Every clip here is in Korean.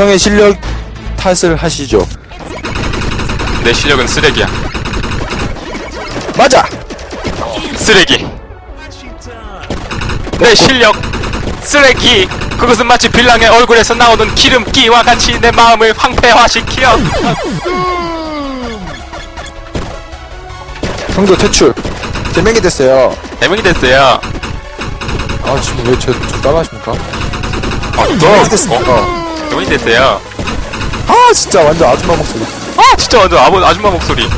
형의 실력 탓을 하시죠. 내 실력은 쓰레기야. 맞아! 쓰레기. 내 실력 쓰레기. 그것은 마치 빌랑의 얼굴에서 나오는 기름기와 같이 내 마음을 황폐화시키어. 형도 퇴출. 제명이 됐어요. 대명이 됐어요. 아, 지금 왜 저, 저 따라하십니까? 어, 제명이 너. 어, 대명이 됐어요. 아, 진짜 완전 아줌마 목소리. 아, 진짜 완전 아버, 아줌마 목소리.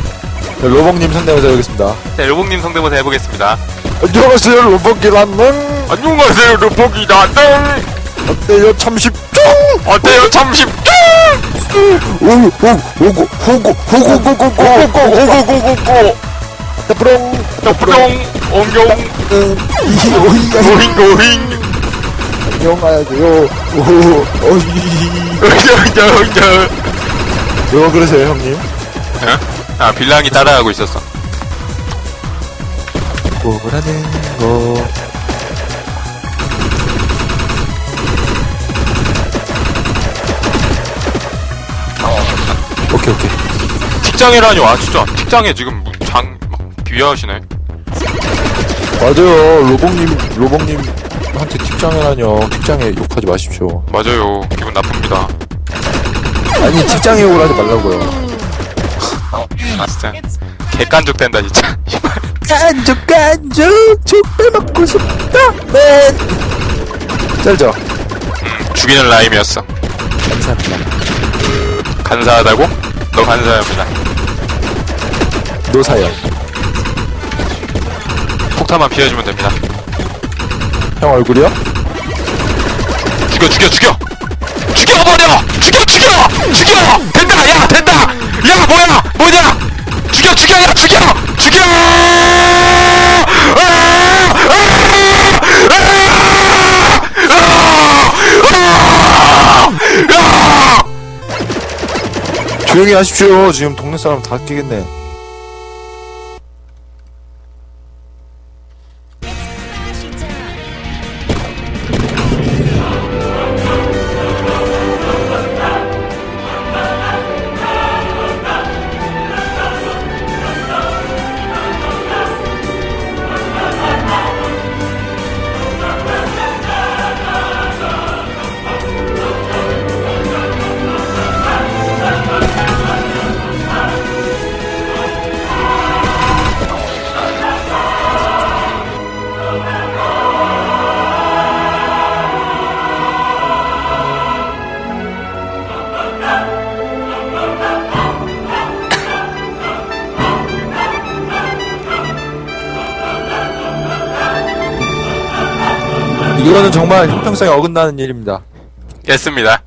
네, 로봉님 상대모사 하겠습니다. 네, 로봉님 성대모사 해보겠습니다. 안녕하세요, 로봉이라는. 안녕하세요, 로봉이 나는 어때요, 참 쉽죠? 어때요, 참 쉽죠? 오, 오, 오고, 호고, 호고, 고고, 고고, 오고고고고고 따뿌렁, 뿅 옹용 고잉 고잉 안녕하세요. 오, 어이. 으냐으냐 왜 그러세요, 형님? 아 빌랑이 따라하고 있었어 뭐라는 거. 오케이, 오케이. 틱장애라뇨 아 진짜 틱장애 지금 장 막, 비하하시네 맞아요. 로봉님, 로봉님한테 틱장애라뇨. 틱장애 욕하지 마십시오. 맞아요 기분 나쁩니다 아니, 틱장애 욕을 하지 말라고요. 아 진짜 개깐족 된다 진짜 깐족, 깐족, 족배 먹고 싶다, 맨. 짤죠? 음, 죽이는 라임이었어 감사합니다. 간사하다고? 너 간사합니다 노사연. 폭탄만 피해주면 됩니다 형 얼굴이요? 죽여 죽여 죽여 죽여버려 죽여 죽여 죽여 된다 야 된다 야 뭐야 뭐냐 죽여 죽여 야 죽여 죽여 아! 아! 아! 아! 아! 조용히 하십시오. 지금 동네 사람 다 깨겠네. 이거는 정말 형평성에 어긋나는 일입니다. 됐습니다